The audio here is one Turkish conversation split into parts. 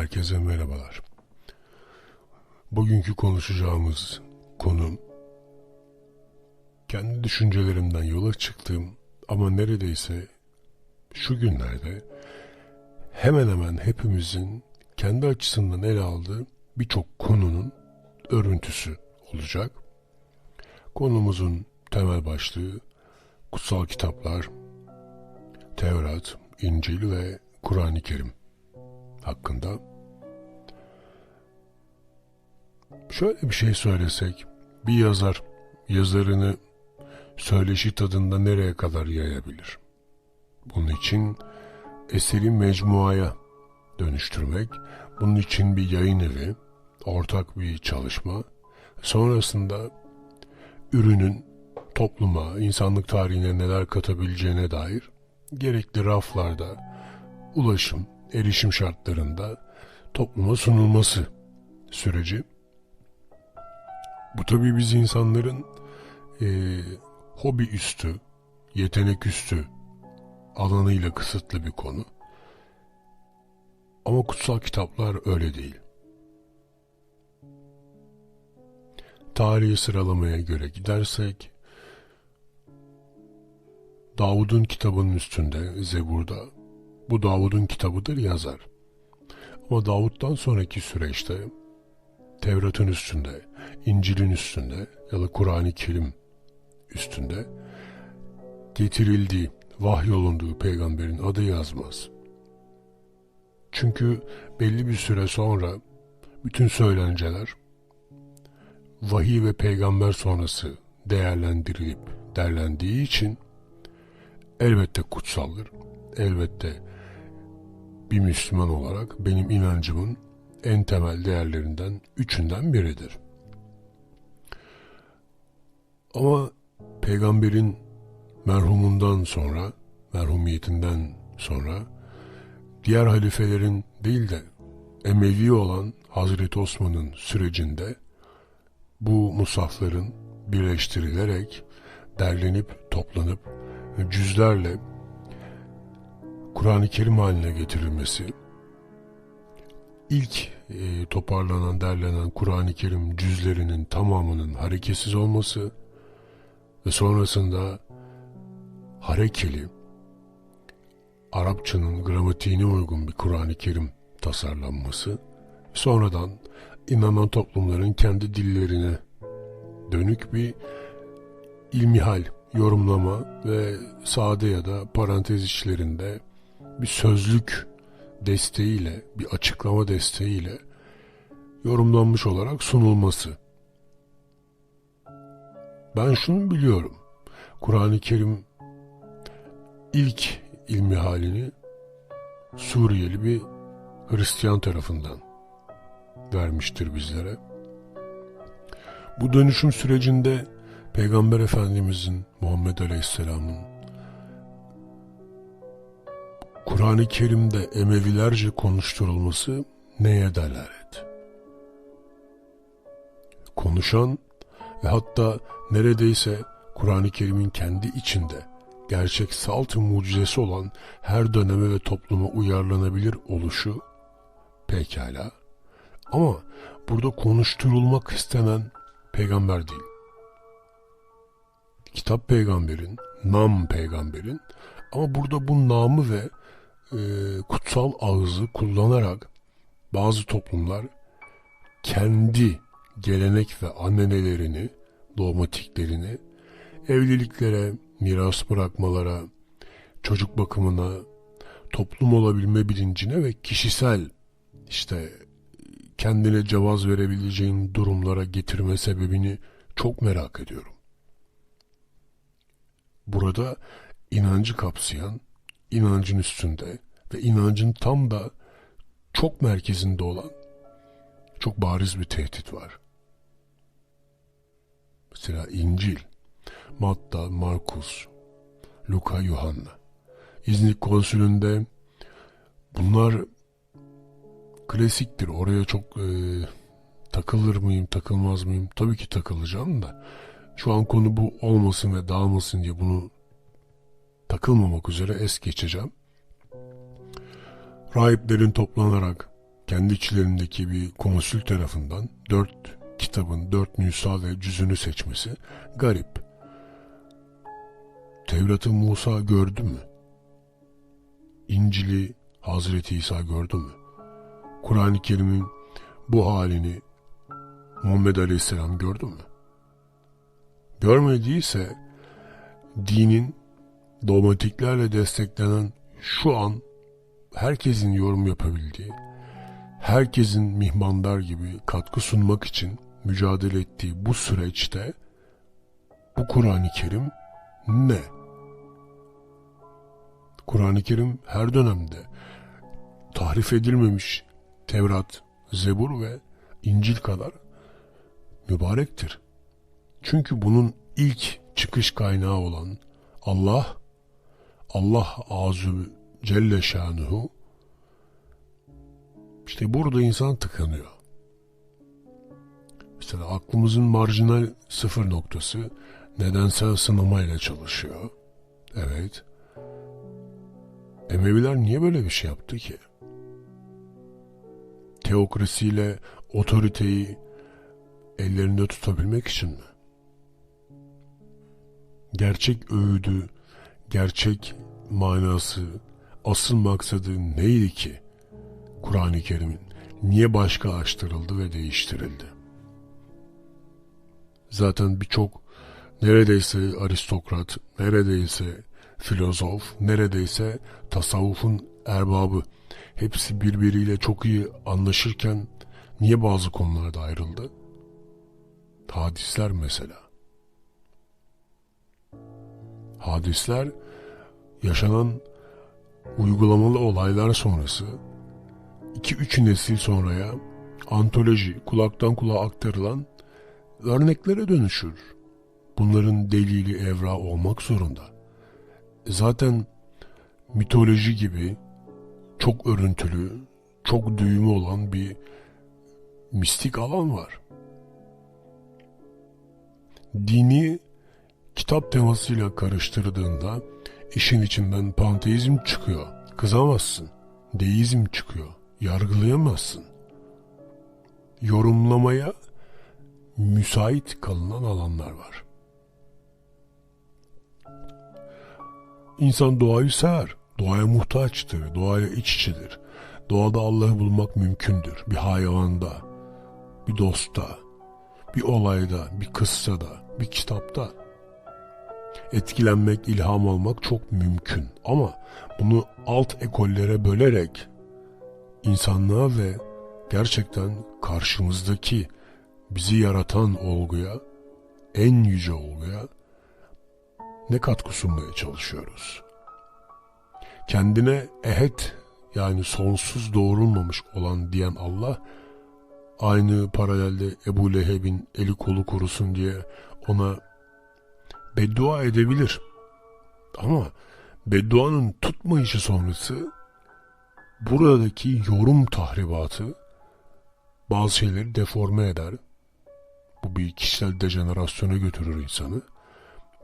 Herkese merhabalar. Bugünkü konuşacağımız konu kendi düşüncelerimden yola çıktığım ama neredeyse şu günlerde hemen hemen hepimizin kendi açısından ele aldığı birçok konunun örüntüsü olacak. Konumuzun temel başlığı kutsal kitaplar, Tevrat, İncil ve Kur'an-ı Kerim hakkında. Şöyle bir şey söylesek, bir yazar yazarını söyleşi tadında nereye kadar yayabilir? Bunun için eseri mecmuaya dönüştürmek, bunun için bir yayın evi, ortak bir çalışma, sonrasında ürünün topluma, insanlık tarihine neler katabileceğine dair gerekli raflarda ulaşım, erişim şartlarında topluma sunulması süreci. Bu tabii biz insanların e, hobi üstü, yetenek üstü alanıyla kısıtlı bir konu. Ama kutsal kitaplar öyle değil. Tarihi sıralamaya göre gidersek, Davud'un kitabının üstünde, Zebur'da, bu Davud'un kitabıdır yazar. Ama Davud'dan sonraki süreçte Tevrat'ın üstünde, İncil'in üstünde ya da Kur'an-ı Kerim üstünde getirildiği, vahyolunduğu peygamberin adı yazmaz. Çünkü belli bir süre sonra bütün söylenceler vahiy ve peygamber sonrası değerlendirilip derlendiği için elbette kutsaldır. Elbette bir Müslüman olarak benim inancımın en temel değerlerinden üçünden biridir. Ama peygamberin merhumundan sonra, merhumiyetinden sonra diğer halifelerin değil de Emevi olan Hazreti Osman'ın sürecinde bu musafların birleştirilerek derlenip toplanıp cüzlerle Kur'an-ı Kerim haline getirilmesi, ilk e, toparlanan, derlenen Kur'an-ı Kerim cüzlerinin tamamının hareketsiz olması ve sonrasında harekeli, Arapçanın gramatiğine uygun bir Kur'an-ı Kerim tasarlanması, sonradan inanan toplumların kendi dillerine dönük bir ilmihal, yorumlama ve sade ya da parantez içlerinde bir sözlük desteğiyle, bir açıklama desteğiyle yorumlanmış olarak sunulması. Ben şunu biliyorum. Kur'an-ı Kerim ilk ilmi halini Suriyeli bir Hristiyan tarafından vermiştir bizlere. Bu dönüşüm sürecinde Peygamber Efendimizin Muhammed Aleyhisselam'ın Kur'an-ı Kerim'de Emevilerce konuşturulması neye delalet? Konuşan ve hatta neredeyse Kur'an-ı Kerim'in kendi içinde gerçek salt mucizesi olan her döneme ve topluma uyarlanabilir oluşu pekala. Ama burada konuşturulmak istenen peygamber değil. Kitap peygamberin, nam peygamberin ama burada bu namı ve e, kutsal ağızı kullanarak bazı toplumlar kendi gelenek ve annenelerini, dogmatiklerini evliliklere, miras bırakmalara, çocuk bakımına, toplum olabilme bilincine ve kişisel işte kendine cevaz verebileceğin durumlara getirme sebebini çok merak ediyorum. Burada inancı kapsayan, inancın üstünde ve inancın tam da çok merkezinde olan çok bariz bir tehdit var. Mesela İncil, Matta, Markus, Luka, Yuhanna. İznik konsülünde bunlar klasiktir. Oraya çok e, takılır mıyım, takılmaz mıyım? Tabii ki takılacağım da. Şu an konu bu olmasın ve dağılmasın diye bunu takılmamak üzere es geçeceğim. Rahiplerin toplanarak kendi içlerindeki bir konsül tarafından dört kitabın dört nüsa ve cüzünü seçmesi garip. Tevrat'ı Musa gördü mü? İncil'i Hazreti İsa gördü mü? Kur'an-ı Kerim'in bu halini Muhammed Aleyhisselam gördü mü? Görmediyse dinin dogmatiklerle desteklenen şu an herkesin yorum yapabildiği, herkesin mihmandar gibi katkı sunmak için mücadele ettiği bu süreçte bu Kur'an-ı Kerim ne? Kur'an-ı Kerim her dönemde tahrif edilmemiş Tevrat, Zebur ve İncil kadar mübarektir. Çünkü bunun ilk çıkış kaynağı olan Allah, Allah Azü Celle Şanuhu işte burada insan tıkanıyor. Mesela aklımızın marjinal sıfır noktası nedensel sınamayla çalışıyor. Evet. Emeviler niye böyle bir şey yaptı ki? Teokrasiyle otoriteyi ellerinde tutabilmek için mi? Gerçek öğüdü, gerçek manası, asıl maksadı neydi ki? Kur'an-ı Kerim'in niye başka açtırıldı ve değiştirildi? Zaten birçok neredeyse aristokrat, neredeyse filozof, neredeyse tasavvufun erbabı hepsi birbiriyle çok iyi anlaşırken niye bazı konularda ayrıldı? Hadisler mesela. Hadisler yaşanan uygulamalı olaylar sonrası 2-3 nesil sonraya antoloji kulaktan kulağa aktarılan örneklere dönüşür. Bunların delili evra olmak zorunda. Zaten mitoloji gibi çok örüntülü, çok düğümü olan bir mistik alan var. Dini kitap temasıyla karıştırdığında işin içinden panteizm çıkıyor. Kızamazsın. Deizm çıkıyor. Yargılayamazsın. Yorumlamaya müsait kalınan alanlar var. İnsan doğayı sever. Doğaya muhtaçtır. Doğaya iç içidir. Doğada Allah'ı bulmak mümkündür. Bir hayvanda, bir dostta, bir olayda, bir kıssada, bir kitapta. Etkilenmek, ilham almak çok mümkün. Ama bunu alt ekollere bölerek insanlığa ve gerçekten karşımızdaki bizi yaratan olguya, en yüce olguya ne katkı sunmaya çalışıyoruz? Kendine ehet yani sonsuz doğrulmamış olan diyen Allah aynı paralelde Ebu Leheb'in eli kolu kurusun diye ona beddua edebilir. Ama bedduanın tutmayışı sonrası buradaki yorum tahribatı bazı şeyleri deforme eder. Bu bir kişisel dejenerasyona götürür insanı.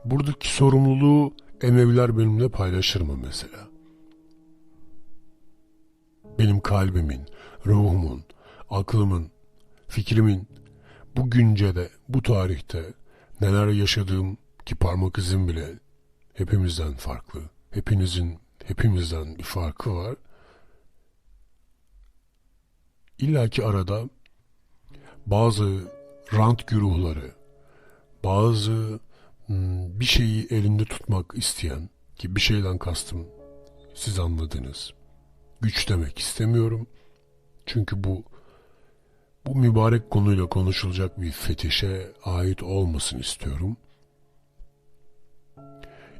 Buradaki sorumluluğu Emeviler benimle paylaşır mı mesela? Benim kalbimin, ruhumun, aklımın, fikrimin bu güncede, bu tarihte neler yaşadığım ki parmak izim bile hepimizden farklı. Hepinizin, hepimizden bir farkı var. İlla ki arada bazı rant güruhları, bazı bir şeyi elinde tutmak isteyen ki bir şeyden kastım siz anladınız. Güç demek istemiyorum. Çünkü bu bu mübarek konuyla konuşulacak bir fetişe ait olmasın istiyorum.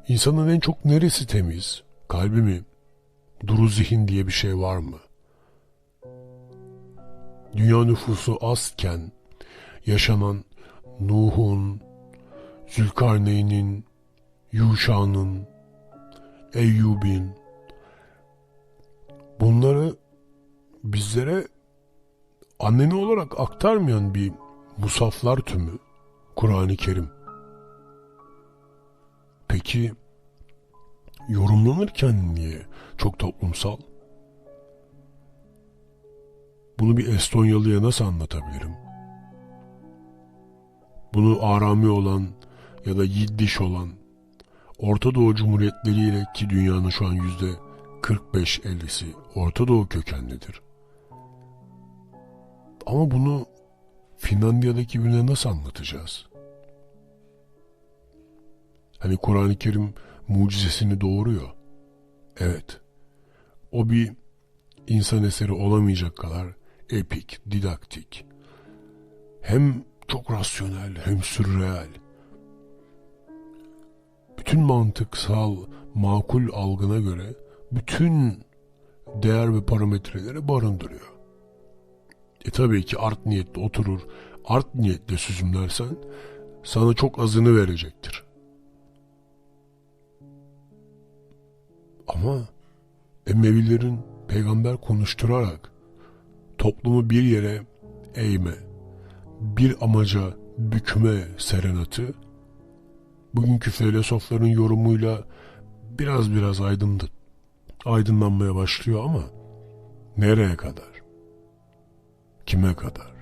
İnsanın en çok neresi temiz? Kalbi mi? Duru zihin diye bir şey var mı? Dünya nüfusu azken yaşanan Nuh'un, Zülkarneyn'in, Yuşa'nın, Eyyub'in bunları bizlere anneni olarak aktarmayan bir musaflar tümü Kur'an-ı Kerim. Peki yorumlanırken niye çok toplumsal? Bunu bir Estonyalıya nasıl anlatabilirim? Bunu Arami olan ya da Yiddiş olan Orta Doğu Cumhuriyetleri ile ki dünyanın şu an yüzde 45-50'si Orta Doğu kökenlidir. Ama bunu Finlandiya'daki birine nasıl anlatacağız? Hani Kur'an-ı Kerim mucizesini doğuruyor. Evet. O bir insan eseri olamayacak kadar epik, didaktik. Hem çok rasyonel hem sürreel. Bütün mantıksal, makul algına göre bütün değer ve parametreleri barındırıyor. E tabii ki art niyetle oturur, art niyetle süzümlersen sana çok azını verecektir. Ama Emevilerin peygamber konuşturarak toplumu bir yere eğme, bir amaca bükme serenatı bugünkü filozofların yorumuyla biraz biraz aydındı, aydınlanmaya başlıyor ama nereye kadar? Kime kadar?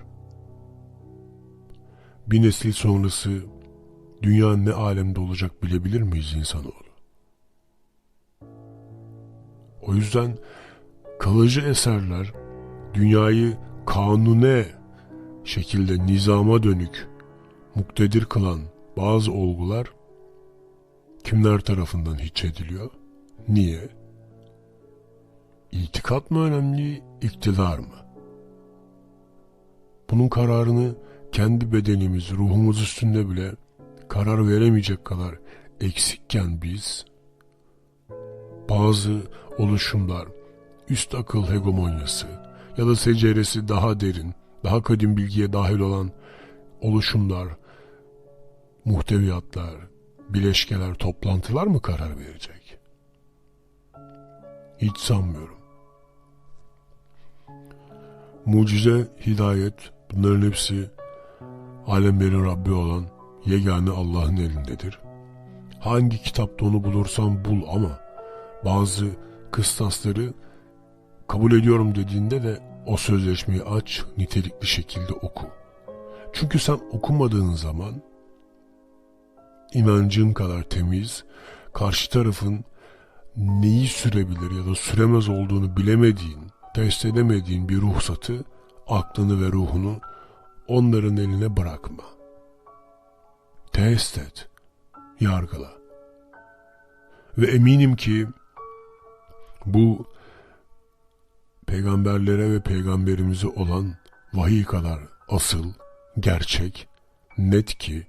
Bir nesil sonrası dünya ne alemde olacak bilebilir miyiz insanoğlu? O yüzden kalıcı eserler dünyayı kanune şekilde nizama dönük muktedir kılan bazı olgular kimler tarafından hiç ediliyor? Niye? İtikat mı önemli, iktidar mı? Bunun kararını kendi bedenimiz, ruhumuz üstünde bile karar veremeyecek kadar eksikken biz bazı oluşumlar, üst akıl hegemonyası ya da seceresi daha derin, daha kadim bilgiye dahil olan oluşumlar, muhteviyatlar, bileşkeler, toplantılar mı karar verecek? Hiç sanmıyorum. Mucize, hidayet, bunların hepsi alemlerin Rabbi olan yegane Allah'ın elindedir. Hangi kitapta onu bulursan bul ama bazı kıstasları kabul ediyorum dediğinde de o sözleşmeyi aç, nitelikli şekilde oku. Çünkü sen okumadığın zaman inancın kadar temiz, karşı tarafın neyi sürebilir ya da süremez olduğunu bilemediğin, test edemediğin bir ruhsatı, aklını ve ruhunu onların eline bırakma. Test et, yargıla. Ve eminim ki bu peygamberlere ve peygamberimize olan vahiy kadar asıl, gerçek, net ki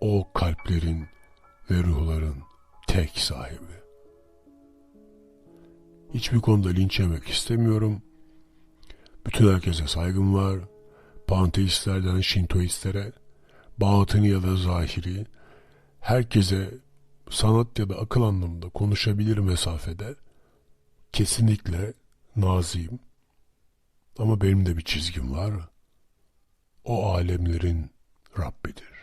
o kalplerin ve ruhların tek sahibi. Hiçbir konuda linç yemek istemiyorum. Bütün herkese saygım var. Panteistlerden Şintoistlere, batını ya da zahiri, herkese sanat ya da akıl anlamında konuşabilir mesafede kesinlikle naziyim. Ama benim de bir çizgim var. O alemlerin Rabbidir.